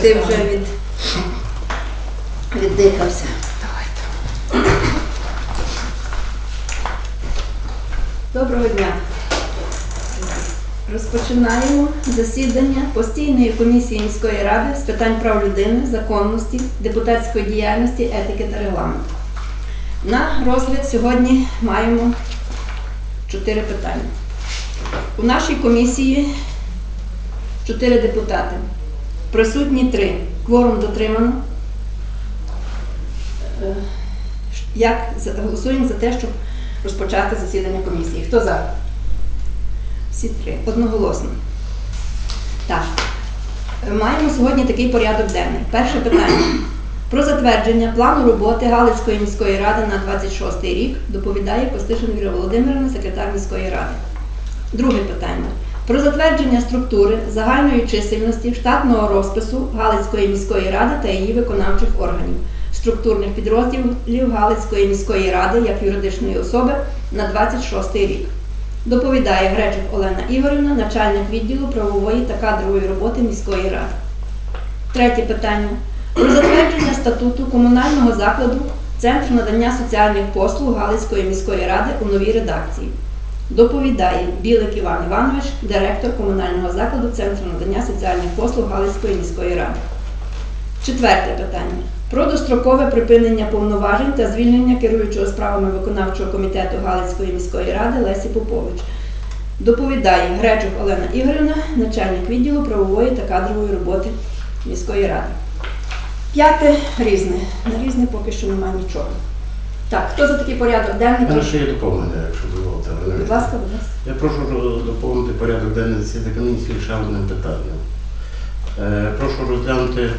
ти вже від... віддихався. Доброго дня. Розпочинаємо засідання постійної комісії міської ради з питань прав людини, законності, депутатської діяльності, етики та регламенту. На розгляд сьогодні маємо чотири питання. У нашій комісії чотири депутати. Присутні три. Кворум дотримано. Е, Як голосуємо за те, щоб розпочати засідання комісії? Хто за? Всі три. Одноголосно. Так. Е, Маємо сьогодні такий порядок денний. Перше питання. Про затвердження плану роботи Галицької міської ради на 26 рік доповідає Костишин Віра Володимирівна, секретар міської ради. Друге питання. Про затвердження структури загальної чисельності штатного розпису Галицької міської ради та її виконавчих органів, структурних підрозділів Галицької міської ради як юридичної особи на 26 рік. Доповідає Гречик Олена Ігорівна, начальник відділу правової та кадрової роботи міської ради. Третє питання. Про затвердження статуту комунального закладу Центру надання соціальних послуг Галицької міської ради у новій редакції. Доповідає Білик Іван Іванович, директор комунального закладу Центру надання соціальних послуг Галицької міської ради. Четверте питання. Про дострокове припинення повноважень та звільнення керуючого справами виконавчого комітету Галицької міської ради Лесі Попович. Доповідає Гречук Олена Ігорівна, начальник відділу правової та кадрової роботи міської ради. П'яте різне. На різне поки що немає нічого. Так, хто за такий порядок денний? У мене ще є доповнення, якщо дозволите. Будь ласка, будь ласка. Я прошу доповнити порядок денний засідання комісії ще одним питанням. Е, Прошу розглянути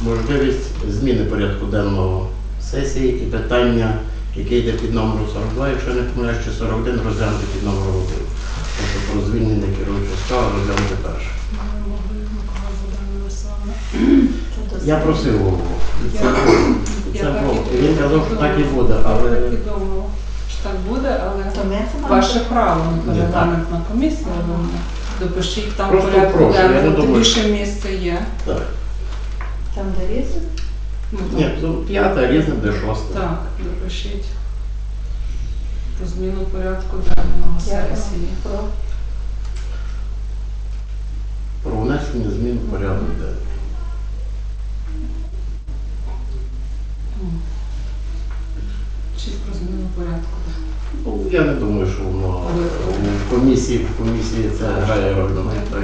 можливість зміни порядку денного сесії і питання, яке йде під номером 42, якщо не помиляюсь, чи 41, розглянути під номером 1. Тобто про звільнення керуючого справи розглянути перше. Я просив голову. Це, це було. Він казав, що так і буде, але Я так і думала, що так буде, але ваше право Ні, так. регламентна комісія. Допишіть там Просто порядку прошу, я не денного, думаю, тоді місце є. так. Там де різне? Ну, Ні, то п'яте, різне, де шосте. Так, допишіть про зміну порядку денного сесії. Про. Про внесення змін в порядок денний. Порядку. Ну, я не думаю, що воно в комісії, в комісії це грає роль. Ну, то.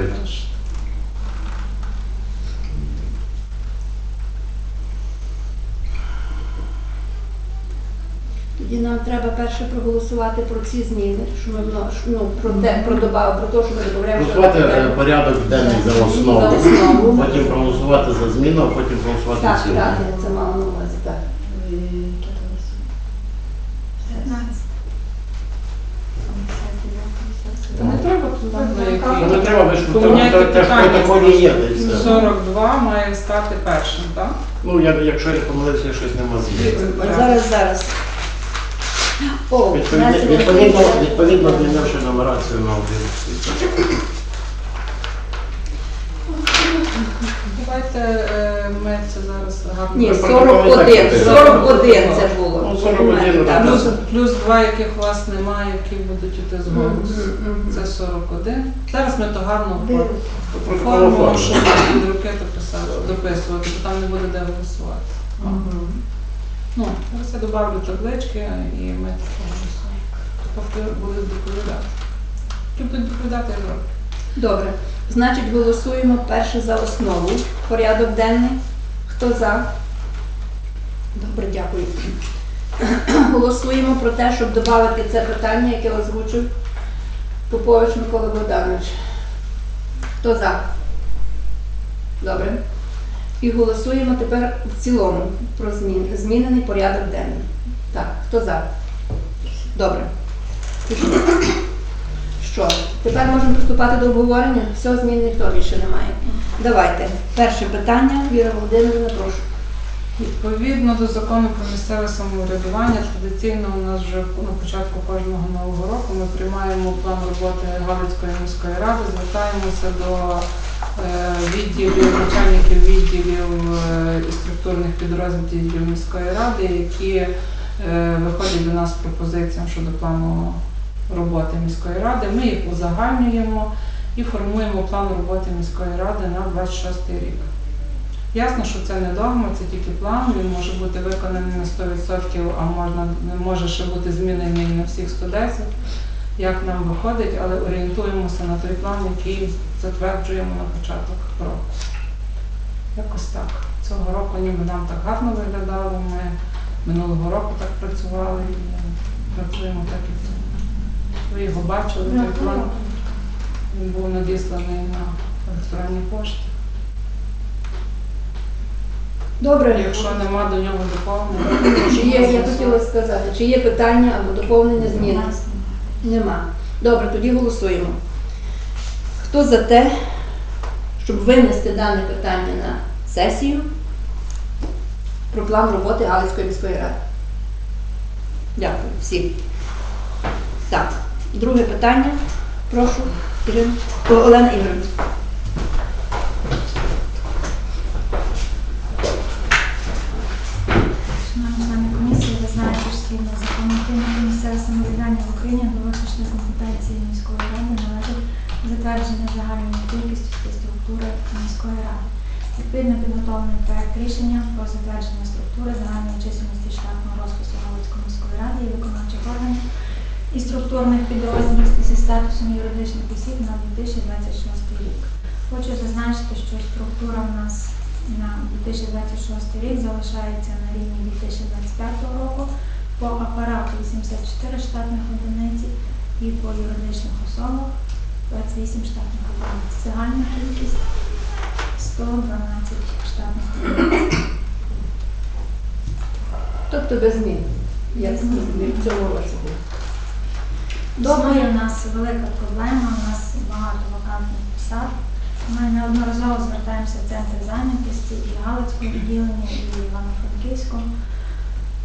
Тоді нам треба перше проголосувати про ці зміни, що ми вно- ну, про те, про добав, про те, що ми додаємо. Голосувати е, порядок денний за основу, За основу. потім проголосувати за зміну, а потім проголосувати Так, в цілому. так, я це мала на увазі, так. Та Не треба тут видно, Ну, не треба, ви ж Поміняйте те, що в питання. протоколі є, й 42 має стати першим, так? Ну, я, якщо я помилився, щось нема змін. Зараз, зараз. О, Відповідно, відповідно, змін. відповідно змінивши нумерацію на один. Давайте е, ми це зараз гарно. Ні, 41, 41 це було. Ну, 41 Так, раз. Плюс, плюс два, яких у вас немає, які будуть іти з голосу. Це 41. Зараз ми то гарно. Протокол щоб від руки дописати, дописувати, бо там не буде де голосувати. Ну, зараз я добавлю таблички і ми так голосуємо. Будуть доповідати. Які будуть доповідати, я зроблю. Добре. Значить, голосуємо перше за основу. Порядок денний. Хто за? Добре, дякую. Голосуємо про те, щоб додати це питання, яке озвучив Попович Микола Богданович. Хто за? Добре. І голосуємо тепер в цілому про змін, змінений порядок денний. Так, хто за? Добре. Що? Тепер можемо приступати до обговорення. Все, змін ніхто більше немає. Давайте. Перше питання. Віра Володимирівна, прошу. Відповідно до закону про місцеве самоврядування, традиційно у нас вже на початку кожного нового року ми приймаємо план роботи Галицької міської ради, звертаємося до е, відділів, начальників відділів е, і структурних підрозділів міської ради, які е, виходять до нас з пропозиціями щодо плану роботи міської ради. Ми їх узагальнюємо і формуємо план роботи міської ради на 26 рік. Ясно, що це не догма, це тільки план. Він може бути виконаний на 100%, а можна може ще бути змінений на всіх 110, як нам виходить, але орієнтуємося на той план, який затверджуємо на початок року. Якось так. Цього року ніби нам так гарно виглядало. Ми минулого року так працювали і працюємо так і цьому. Ви його бачили, той план. Він був надісланий на електронні пошти. Добре, Якщо нема до нього доповнення, чи є, я хотіла сказати, чи є питання або доповнення зміни? Нема. Добре, тоді голосуємо. Хто за те, щоб винести дане питання на сесію про план роботи Галицької міської ради? Дякую всім. Так, друге питання. Прошу. Олена Ігорівна. Шановні члени комісії, ви знаєте, що згідно з законом України про місцеве самоврядування в Україні до виключної компетенції міської ради належить затвердження загальної кількості та структури міської ради. Відповідно підготовлений проект рішення про затвердження структури загальної чисельності штатного розпису Галицької міської ради і виконавчих органів і структурних підрозділів зі статусом юридичних осіб на 2026 рік. Хочу зазначити, що структура в нас на 2026 рік залишається на рівні 2025 року по апарату 84 штатних одиниці і по юридичних особах 28 штатних одиниць. Загальна кількість 112 штатних одиниць. Тобто без змін. Як в цьому році було. У нас велика проблема, у нас багато вакантних посад. Ми неодноразово звертаємося в центр зайнятості і Галицького відділення, і Івано-Франківського.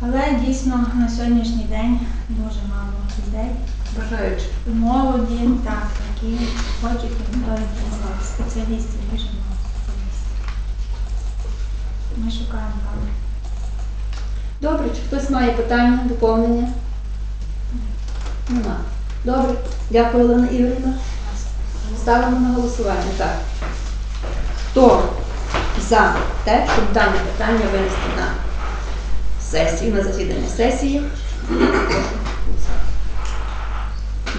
Але дійсно на сьогоднішній день дуже мало людей. Бажаючи. Молоді, так, які хочуть. Спеціалістів спеціалістів. Ми шукаємо кадри. Добре, чи хтось має питання, доповнення? Нема. Добре, дякую, Олена Ігорівна. Ставимо на голосування. Так. Хто за те, щоб дане питання винести на сесію, на засідання сесії?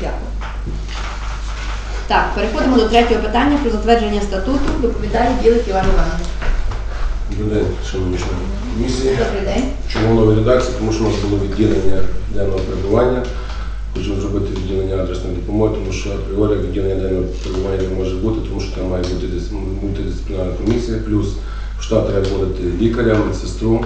Дякую. Так, переходимо до третього питання про затвердження статуту. Доповідає Білик Іван Іванович. Добрий день, шановні члени комісії. Добрий день. Чому нової редакції? Тому що у нас було відділення денного перебування. Хочемо зробити відділення адресної допомоги, тому що апріорі відділення денного перебування не може бути, тому що там має бути мультидисциплінарна комісія, плюс в штат треба вводити лікаря, медсестру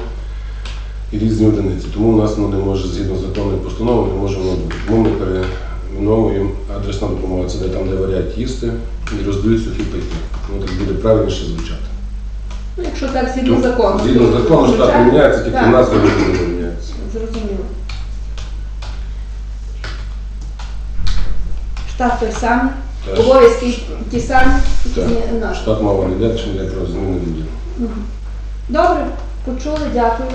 і різні одиниці. Тому у нас воно не може згідно з законною постановою, не може воно бути. Тому ми перейменовуємо адресна допомога. Це де там, де варять їсти і роздають сухі пайки. Воно так буде правильніше звучати. Ну, якщо так, згідно закону. Згідно закону штат не міняється, тільки Так. назва не міняється. Зрозуміло. Штат той самий, Так. обов'язки ті самі, тільки Так. змі- Штат мова не йде, чи не про зміну відділу. Добре, почули, дякую.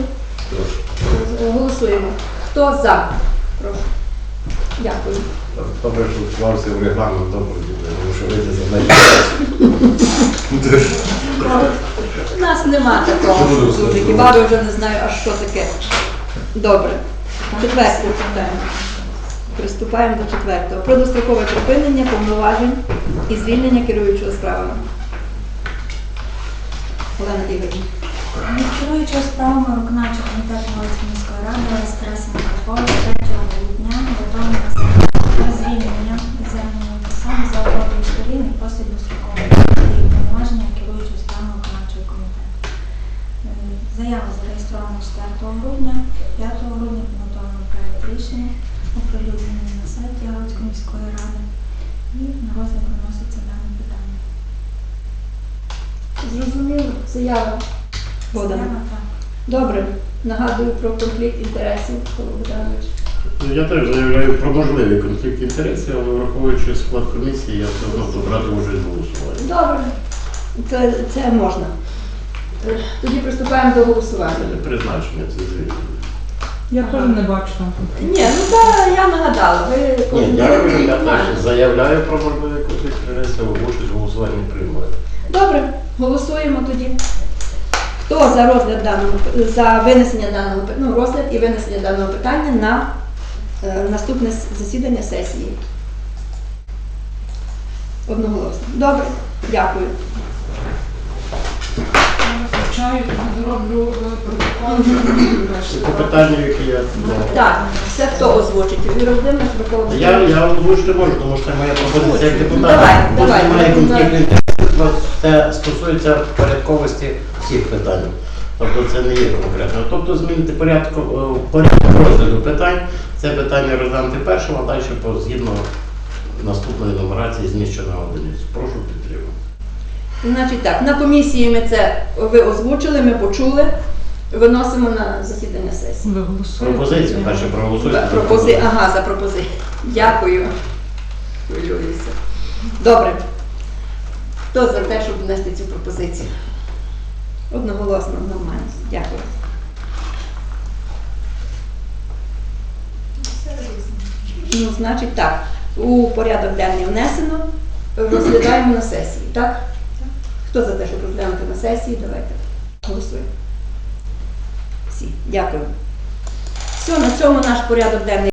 Прошу. Голосуємо. Хто за? Прошу. Дякую. Добре, що вклався в регламент доповіді, тому що вийде за У нас нема такого. Хіба ви вже не знаю, а що таке. Добре. Четверте питання. Приступаємо до четвертого. Про дострокове припинення повноважень і звільнення керуючого справами. Олена Ігорівна. Керуючого справами виконавчого комітету міської ради Леська Микола 3 грудня готові на звільнення земельної посади за оплатою сторін і просить достроково її повноваження керуючого справами виконавчого комітету. Е, Заява зареєстрована 4 грудня, 5 грудня підготовлено проект рішення, оприлюднений на сайті Галицької міської ради і на розгляд виноситься дане питання. Зрозуміло, заява. Подана. Заява, так. Добре. Нагадую про конфлікт інтересів, Павло Богданович. Ну, Я теж заявляю про можливий конфлікт інтересів, але враховуючи склад комісії, я все одно брати участь в голосуванні. Добре. Це, це можна. Тоді приступаємо до голосування. Це не призначення, це звільнення. Я теж не бачу там. Ні, ну та я нагадала. Ви Ні, дякую, я теж заявляю про можливий конфлікт участь в голосуванні приймаю. Добре, голосуємо тоді. Хто за розгляд даного за винесення даного ну, розгляд і винесення даного питання на е, наступне засідання сесії? Одноголосно. Добре, дякую. Чаю зроблю е, протокол. Це по яке я. Так, це хто озвучить? Юрій Володимирович, Микола Я, я озвучити можу, тому що це моя пропозиція як депутата. Давай, давай. немає конфлікту інтересів, це стосується порядковості всіх питань. Тобто це не є конкретно. Тобто змінити порядку, е, порядок розгляду питань. Це питання розглянути першим, а далі згідно наступної нумерації зміщено одиницю. Прошу підтримати. Значить так, на комісії ми це ви озвучили, ми почули, виносимо на засідання сесії. Ви голосуєте? Пропозицію перше проголосуйте. Пропози... Ага, за пропозицію. Дякую. Хвилююся. Добре. Хто за те, щоб внести цю пропозицію? Одноголосно, нормально. Дякую. Ну, значить так, у порядок денний внесено, розглядаємо на сесії, так? Хто за те, щоб розглянути на сесії, давайте голосуємо. Всі, дякую. Все, на цьому наш порядок денний.